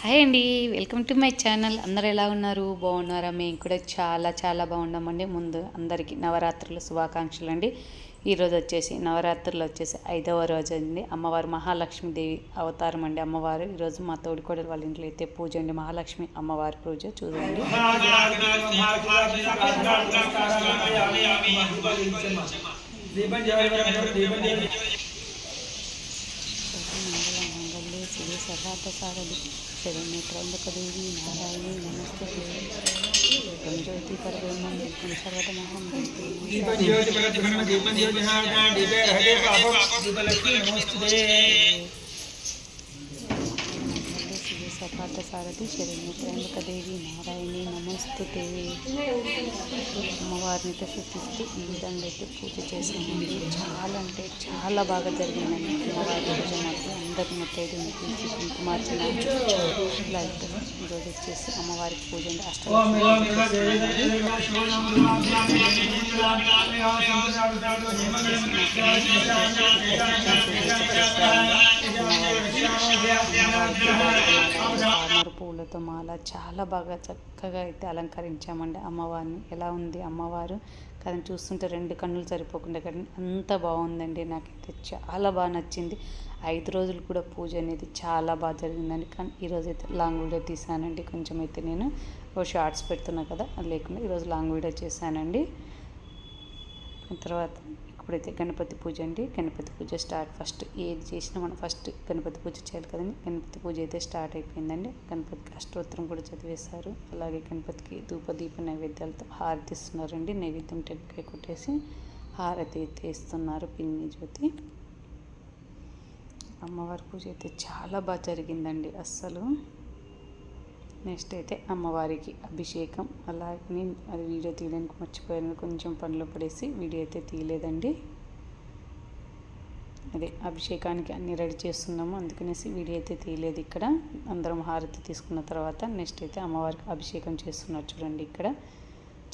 Hi అండి welcome to my channel. అందరు ఎలా ఉన్నారు? బాగున్నారా? మేము కూడా చాలా చాలా బాగున్నామండి. ముందు అందరికీ నవరాత్రుల శుభాకాంక్షలు అండి. ఈరోజు వచ్చేసి నవరాత్రులు వచ్చేసి ఐదవ రోజు అండి. అమ్మవారు మహాలక్ష్మీదేవి అవతారం అండి అమ్మవారు. ఈరోజు మా తోడికోడలు వాళ్ళ ఇంట్లో అయితే పూజ అండి. మహాలక్ష్మి అమ్మవారి పూజ చూడండి. దీపం దీపం చేయాలి దీపే రహతే పాపం దీపలక్ష్మి నమస్తే శివ సర్వార్థ సారథి శరణ్య త్రయంబక దేవి నారాయణి నమస్తే అమ్మవారిని అయితే శుద్ధిస్తూ ఈ విధంగా అయితే పూజ చేసామండి చాలా అంటే చాలా బాగా జరిగిందండి అమ్మవారి పూజ మాత్రం అందరి ముత్తైదు పిలిచి కుంకుమార్చన ఇలా ఈరోజు వచ్చేసి అమ్మవారికి పూజ తామర పూలతో మాల చాలా బాగా చక్కగా అయితే అలంకరించామండి అమ్మవారిని ఎలా ఉంది అమ్మవారు అది చూస్తుంటే రెండు కన్నులు సరిపోకుండా కానీ అంత బాగుందండి. నాకైతే చాలా బాగా నచ్చింది. ఐదు రోజులు కూడా పూజ అనేది చాలా బాగా జరిగిందండి. కానీ ఈరోజు అయితే లాంగ్ వీడియో తీసానండి. కొంచెం అయితే నేను ఓ షార్ట్స్ పెడుతున్నా కదా అది లేకుండా ఈరోజు లాంగ్ వీడియో చేశానండి. తర్వాత ఇప్పుడైతే గణపతి పూజ అండి గణపతి పూజ స్టార్ట్ ఫస్ట్ ఏది చేసినా మనం ఫస్ట్ గణపతి పూజ చేయాలి కదండి. గణపతి పూజ అయితే స్టార్ట్ అయిపోయిందండి. గణపతికి అష్టోత్తరం కూడా చదివేశారు. అలాగే గణపతికి ధూపదీప నైవేద్యాలతో హారతి ఇస్తున్నారండి నైవేద్యం టెంకాయ కొట్టేసి హారతి అయితే ఇస్తున్నారు పిన్ని జ్యోతి. అమ్మవారి పూజ అయితే చాలా బాగా జరిగిందండి అస్సలు. నెక్స్ట్ అయితే అమ్మవారికి అభిషేకం. అలా నేను అది వీడియో తీయడానికి మర్చిపోయాను కొంచెం పనిలో పడేసి వీడియో అయితే తీయలేదండి. అదే అభిషేకానికి అన్ని రెడీ చేస్తున్నాము అందుకనేసి వీడియో అయితే తీయలేదు ఇక్కడ. అందరం హారతి తీసుకున్న తర్వాత నెక్స్ట్ అయితే అమ్మవారికి అభిషేకం చేస్తున్నారు చూడండి ఇక్కడ.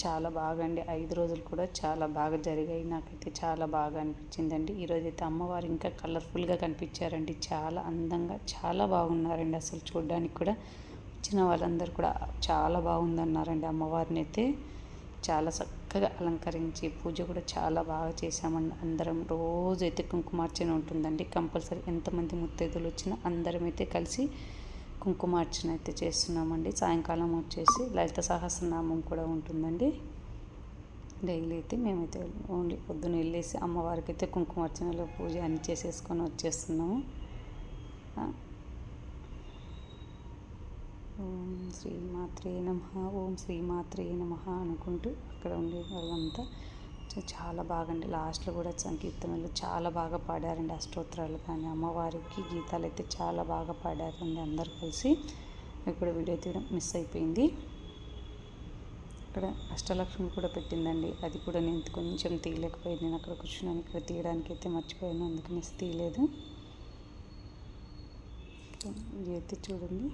చాలా బాగా అండి ఐదు రోజులు కూడా చాలా బాగా జరిగాయి. నాకైతే చాలా బాగా అనిపించిందండి. ఈరోజు అయితే అమ్మవారు ఇంకా కలర్ఫుల్గా కనిపించారండి. చాలా అందంగా చాలా బాగున్నారండి అసలు చూడడానికి కూడా. వచ్చిన వాళ్ళందరూ కూడా చాలా బాగుందన్నారండి అమ్మవారిని అయితే చాలా చక్కగా అలంకరించి పూజ కూడా చాలా బాగా చేశామండి. అందరం రోజు అయితే కుంకుమార్చన ఉంటుందండి. కంపల్సరీ ఎంతమంది ముత్తైదులు వచ్చినా అందరం అయితే కలిసి కుంకుమార్చన అయితే చేస్తున్నామండి. సాయంకాలం వచ్చేసి లలిత సహస్రనామం కూడా ఉంటుందండి. డైలీ అయితే మేమైతే ఓన్లీ పొద్దున వెళ్ళేసి అమ్మవారికి అయితే కుంకుమార్చనలో పూజ అన్ని చేసేసుకొని వచ్చేస్తున్నాము ఓం శ్రీమాత్రే నమ. ఓం శ్రీమాత్రే నమ అనుకుంటూ అక్కడ ఉండే వాళ్ళంతా చాలా బాగండి. లాస్ట్లో కూడా సంకీర్తనలు చాలా బాగా పాడారండి. అష్టోత్తరాలు కానీ అమ్మవారికి గీతాలు అయితే చాలా బాగా పాడారండి అందరు కలిసి. ఇక్కడ వీడియో తీయడం మిస్ అయిపోయింది. ఇక్కడ అష్టలక్ష్మి కూడా పెట్టిందండి. అది కూడా నేను కొంచెం తీయలేకపోయింది నేను అక్కడ కూర్చున్నాను. ఇక్కడ తీయడానికి అయితే మర్చిపోయాను. అందుకనేసి తీయలేదు. ఇది అయితే చూడండి.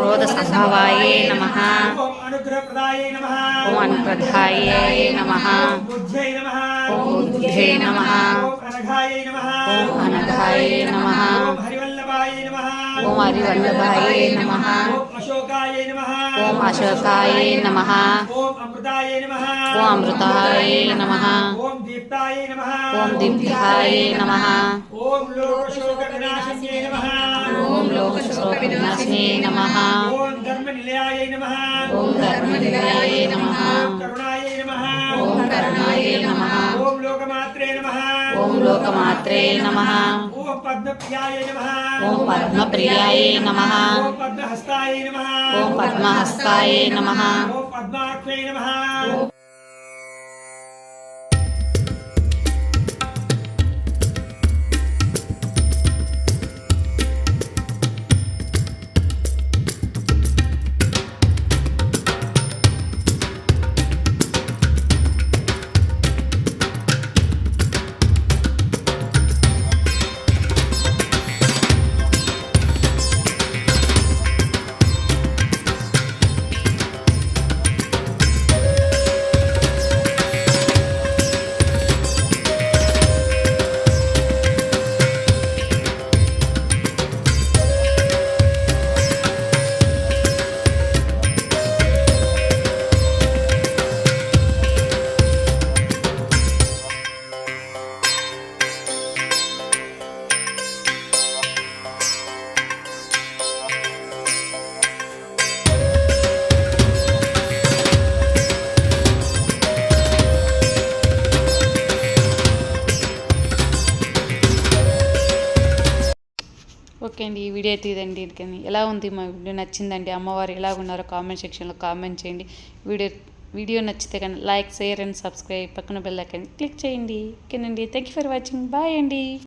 క్రోధ సంభవాయే నమ ఓం అనుగ్రహప్రదాయే నమః ఓం బుద్ధే నమ ఓం అనఘాయై నమః ఓం హరివల్లభాయే నమః ఓం అశోకాయే నమః ఓం అమృతాయే నమః ఓం అమృతాయే నమ ఓం దీప్తాయే నమః ఓం దీప్తిహాయే నమ ఓం లోకశోక వినాశన్యే నమః ఓం లోకశోక వినాశినే నమ ఓం ధర్మ నిలయాయ నమః ఓం ధర్మనిలయాయ నమ ఓం కరుణాయ నమః ఓం కరుణాయ నమ ఓం లోకమాత్రే నమః ఓం లోకమాత్రే నమ ఓం పద్మప్రియాయ నమః ఓం పద్మప్రియాయ నమ ఓం పద్మహస్తాయ నమః ఓం పద్మహస్తాయ నమ ఓం పద్మాక్షై నమః ఓకే అండి ఈ వీడియో అయితే ఇదండి. కానీ ఎలా ఉంది మా వీడియో నచ్చిందండి? అమ్మవారు ఎలా ఉన్నారో కామెంట్ సెక్షన్లో కామెంట్ చేయండి. వీడియో వీడియో నచ్చితే కానీ లైక్ షేర్ అండ్ సబ్స్క్రైబ్ పక్కన బెల్ కానీ క్లిక్ చేయండి. ఓకేనండి thank you for watching bye అండి.